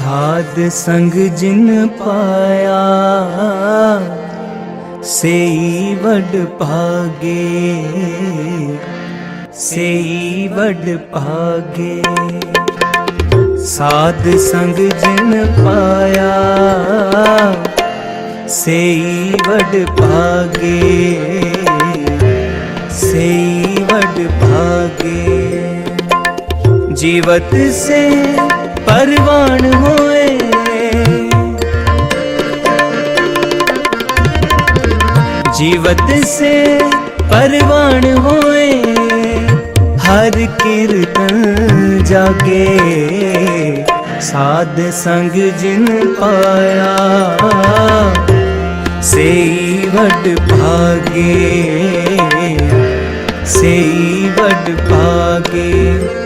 ਸਾਧ ਸੰਗ ਜਿਨ ਪਾਇਆ, ਸਈ ਵਡ ਭਾਗੇ, ਸਈ ਵਡ ਭਾਗੇ। ਸਾਧ ਸੰਗ ਜਿਨ ਪਾਇਆ, ਸਈ ਵਡ ਭਾਗੇ, ਸਈ ਵਡ ਭਾਗੇ। ਜੀਵਤ ਸੇ ਪਰਵਾ जीवत से परवान होए हर कीर्तन जागे साध संग जिन पाया से वड भागे से वड भागे